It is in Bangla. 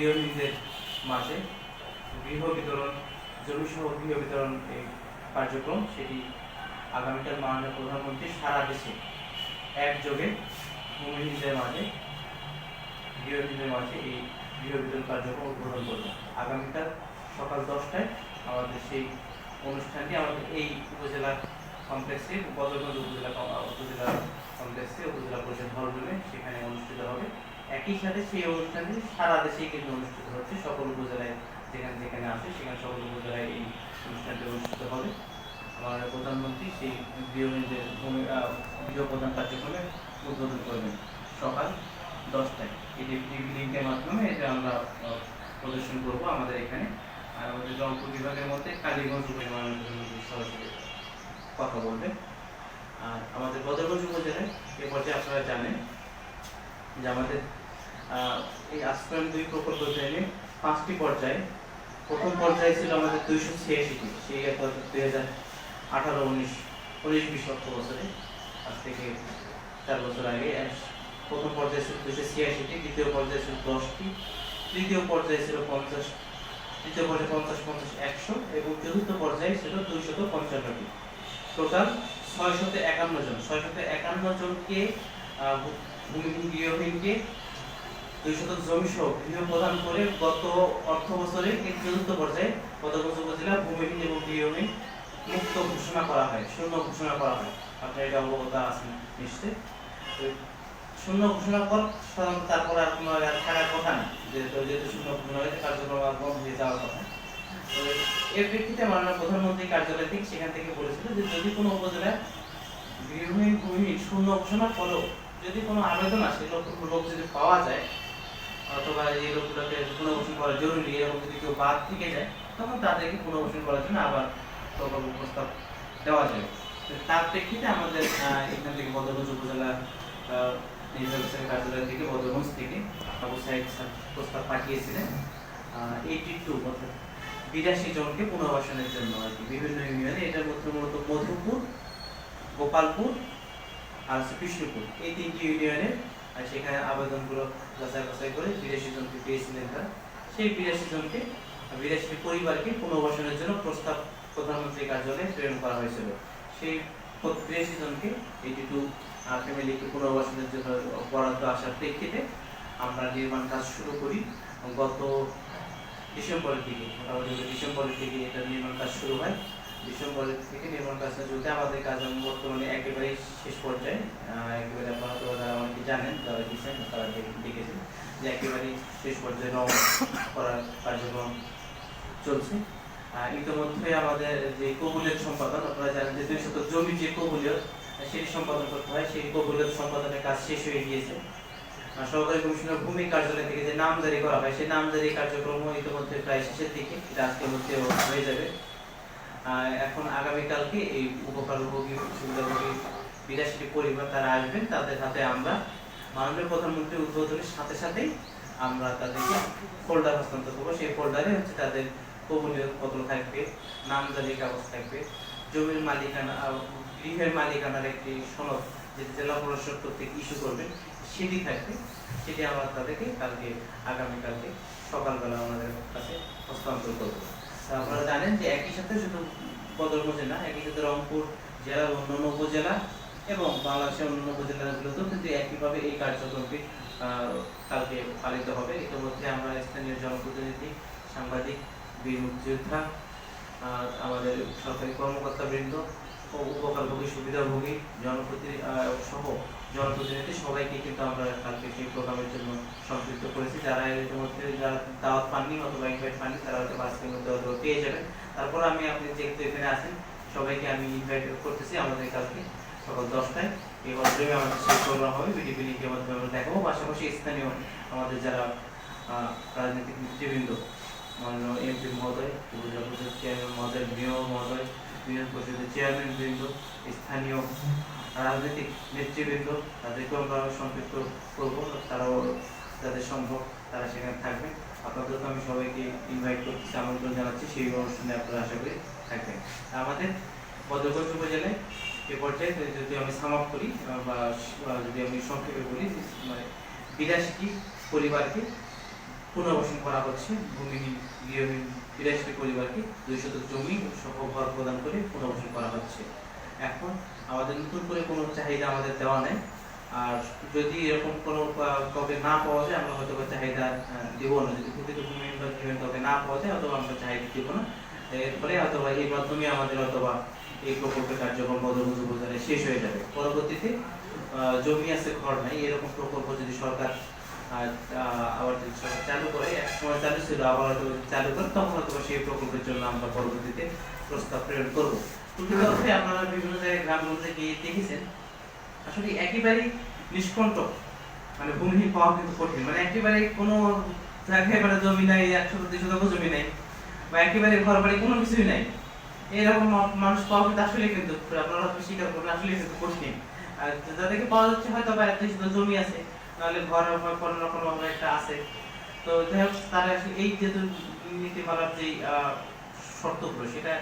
গৃহহীনদের মাঝে গৃহ বিতরণ জমি সহ গৃহ বিতরণ কার্যক্রম, সেটি আগামীকাল মাননীয় প্রধানমন্ত্রী সারা দেশে একযোগে ভূমিহীনদের মাঝে গৃহহীনদের মাঝে এই গৃহ বিতরণ কার্যক্রম উদ্বোধন করবে। আগামীকাল সকাল দশটায় আমাদের সেই অনুষ্ঠানটি আমাদের এই উপজেলা কমপ্লেক্সে, বদরগঞ্জ উপজেলা উপজেলা কমপ্লেক্সে, উপজেলা পরিষদ হল রুমে সেখানে অনুষ্ঠিত হবে। একই সাথে সেই অনুষ্ঠানটি সারা দেশেই কিন্তু অনুষ্ঠিত হচ্ছে। সকল উপজেলায় যেখানে যেখানে আছে সেখানে সকল উপজেলায় এই অনুষ্ঠানটি অনুষ্ঠিত হবে। আমার প্রধানমন্ত্রী সেই আহ, গৃহ প্রদান কার্যক্রমে উদ্বোধন করবেন সকাল দশটায়। এটি লিঙ্কের মাধ্যমে এটা আমরা প্রদর্শন করব আমাদের এখানে। আর আমাদের রংপুর বিভাগের মধ্যে কালীগঞ্জ উপজেলার সরাসরি কথা বলবেন আর আমাদের বদরগঞ্জ উপজেলায় এ পর্যায়ে আপনারা জানেন যে আমাদের এই আশ্রয়ণ দুই প্রকল্প ট্রেনে পাঁচটি পর্যায়ে। প্রথম পর্যায়ে ছিল আমাদের দুইশো ছিয়াশিটি, সেই দুই হাজার আঠারো, উনিশ উনিশ, বিশ, অর্থ বছরে। আজ থেকে চার বছর আগে প্রথম পর্যায়ে ছিল দুইশো ছিয়াশিটি, দ্বিতীয় পর্যায়ে ছিল দশটি, তৃতীয় পর্যায়ে ছিল পঞ্চাশ, তৃতীয় পর্যায়ে পঞ্চাশ পঞ্চাশ, একশো, এবং চতুর্থ পর্যায়ে ছিল দুইশত পঞ্চান্নটি। টোটাল ছয়শত একান্ন জন, ছয়শত একান্ন জনকে ভূমিহীন গৃহহীনকে দুই শতক জমি সহ করে গত অর্থ বছরে চতুর্থ পর্যায়ে বদরগঞ্জ উপজেলা ভূমিহীন এবং হয়, শূন্য ঘোষণা পর সাধারণত তারপরে যেহেতু শূন্য ঘোষণা তো এর প্রেক্ষিতে মাননীয় প্রধানমন্ত্রী কার্যালয় থেকে সেখান থেকে বলেছিল যে যদি কোনো উপজেলায় গৃহহীন ভূমিহীন শূন্য ঘোষণা করো যদি কোনো আবেদন আসে লোক যদি পাওয়া যায় অথবা এই লোকগুলোকে পুনর্বাসন করা জরুরি এরকম যদি কেউ বাদ থেকে যায়, তখন তাদেরকে পুনর্বাসন করার জন্য আবার প্রকল্প প্রস্তাব দেওয়া যায়। তার প্রেক্ষিতে আমাদের এখান থেকে বদরগঞ্জ উপজেলা কার্যালয় থেকে বদরগঞ্জ থেকে প্রস্তাব পাঠিয়েছিলেন। এইটি টু, অর্থাৎ বিরাশি জনকে পুনর্বাসনের জন্য আর কি। বিভিন্ন ইউনিয়নে এটার মধ্যে মূলত মধুপুর, গোপালপুর আর কৃষ্ণপুর এই তিনটি ইউনিয়নে আর সেখানে আবেদনগুলো যাচাই বাছাই করে বিরাশি জনকে পেয়েছিলেন তারা সেই বিরাশি জনকে বিরাশি পরিবারকে পুনর্বাসনের জন্য প্রস্তাব প্রধানমন্ত্রী কার্যালয়ে প্রেরণ করা হয়েছিল। সেই বিরাশি জনকে এইটি টু ফ্যামিলিকে পুনর্বাসনের জন্য বরাদ্দ আসার প্রেক্ষিতে আমরা নির্মাণ কাজ শুরু করি। গত ডিসেম্বরের দিকে, মোটামুটি ডিসেম্বরের দিকে এটা নির্মাণ কাজ শুরু হয়। ডিসেম্বরের থেকে নির্মাণ কাজটা চলতে আমাদের কাজ বর্তমানে একেবারেই শেষ পর্যায়ে একেবারে আপনারা তো যারা অনেকে জানেন যারা দিচ্ছেন তারা দেখেছেন যে একেবারেই শেষ পর্যায়ে রং করার কার্যক্রম চলছে। ইতিমধ্যে আমাদের যে কবুলের সম্পাদন আপনারা জানেন যে দুই শতক জমি যে কবুলিয়ত, সেটি সম্পাদন করতে হয়, সেই কবুলিয়ত সম্পাদনের কাজ শেষ হয়ে গিয়েছে। আর সরকারি কমিশনার ভূমি কার্যালয় থেকে যে নামজারি করা হয়, সেই নামজারি কার্যক্রম ইতিমধ্যে প্রায় শেষের দিকে আজকের মধ্যে হয়ে যাবে। এখন আগামীকালকে এই উপকারভোগী, সুবিধাভোগী বিরাশিটি পরিবার তারা আসবেন, তাদের হাতে আমরা মাননীয় প্রধানমন্ত্রী উদ্বোধনের সাথে সাথেই আমরা তাদেরকে ফোল্ডার হস্তান্তর করব। সেই ফোল্ডারে হচ্ছে তাদের কবনীয় পত্র থাকবে নামজারি কাগজ থাকবে, জমির মালিকানা গৃহের মালিকানার একটি সনদ যেটি জেলা প্রশাসক কর্তৃক ইস্যু করবে, সেটি থাকবে। সেটি আমরা তাদেরকে কালকে, আগামীকালকে সকালবেলা আমাদের কাছে হস্তান্তর করব। যে একই সাথে শুধু বদরগঞ্জে না, একই সাথে রংপুর জেলার অন্যান্য উপজেলা এবং বাংলাদেশের অন্যান্য উপজেলাগুলোতেও কিন্তু একইভাবে এই কার্যক্রমটি কালকে পালিত হবে। ইতিমধ্যে আমরা স্থানীয় জনপ্রতিনিধি, সাংবাদিক বীর মুক্তিযোদ্ধা আমাদের সরকারি কর্মকর্তা বৃন্দ ও উপকারভোগী, সুবিধাভোগী, জনপ্রতি সহ জনপ্রতিনিধি সবাইকে কিন্তু আমরা কালকে সেই প্রোগ্রামের জন্য সম্পৃক্ত করেছি। যারা ইতিমধ্যে যারা দাওয়াত পাননি অথবা ইনভাইট পাননি, তারা হয়তো আজকের মধ্যে হয়তো পেয়ে যাবেন। তারপর আমি আপনি যেহেতু এখানে আছেন, সবাইকে আমি ইনভাইট করতেছি আমাদের কালকে সকাল দশটায়। এই মাধ্যমে আমাদের সেই প্রোগ্রাম হবে বিডিপি লিঙ্কের মাধ্যমে আমরা দেখাবো। পাশাপাশি স্থানীয় আমাদের যারা রাজনৈতিক নেতৃবৃন্দ, মাননীয় এমপি মহোদয় উপজেলা পরিষদ চেয়ারম্যান মহোদয় মেয়র মহোদয় ইউনিয়ন পরিষদের চেয়ারম্যান বৃন্দ, স্থানীয় রাজনৈতিক নেতৃবৃন্দ তাদেরকেও আমরা সম্পৃক্ত করব, তারাও যাদের সম্ভব তারা সেখানে থাকবে। আপনাদেরকে আমি সবাইকে ইনভাইট করতেছি, আমন্ত্রণ জানাচ্ছি, সেই অনুষ্ঠানে আপনারা আশা করি থাকবেন। আমাদের বদরগঞ্জ উপজেলায় এ পর্যায়ে যদি আমি সাম আপ করি বা যদি আমি সংক্ষেপে বলি মানে বিরাশিটি পরিবারকে পুনর্বাসন করা হচ্ছে, ভূমিহীন, গৃহহীন বিরাশি পরিবারকে দুই শতক জমি সহ ঘর প্রদান করে পুনর্বাসন করা হচ্ছে। এখন আমাদের নতুন করে কোনো চাহিদা আমাদের দেওয়া নেই। আর যদি এরকম কোনো কবে কাউকে না পাওয়া যায়, আমরা হয়তো চাহিদা দিব না। যদি প্রকৃত ভূমিহীন বা ভূমিহীন কাউকে না পাওয়া যায়, অথবা আমরা চাহিদা দিব না। এরপরে অথবা এই মাধ্যমে আমাদের অথবা এই প্রকল্পের কার্যক্রম বদলবন্ধু বোঝানে শেষ হয়ে যাবে। পরবর্তীতে জমি আছে, ঘর নাই, এরকম প্রকল্প যদি সরকার আবার চালু করে, এক সময় চালু ছিল, আবার চালু করে, তখন হয়তো সেই প্রকল্পের জন্য আমরা পরবর্তীতে প্রস্তাব প্রেরণ করব। প্রকৃত অর্থে আপনারা বিভিন্ন জায়গায় গ্রামগুলোতে গিয়ে দেখেছেন, আসলে একেবারেই নিষ্কণ্টক মানে ভূমিহীন পাওয়া কিন্তু কঠিন। মানে একেবারে কোনো জায়গায় মানে জমি নাই একশো দুই শতাংশ জমি নাই, বা একেবারে ঘর বাড়ি কোনো কিছুই নাই। এরকম মানুষ পাওয়া কিন্তু আসলে কিন্তু, আপনারা স্বীকার করবেন, আসলে কিন্তু কঠিন। আর যাদেরকে পাওয়া যাচ্ছে হয়তো বা দুই জমি আছে নাহলে ঘর বা কোনো না কোনো একটা আছে। তো যাই হোক, তারা এই যেহেতু নীতিমালার যে শর্তগুলো, সেটা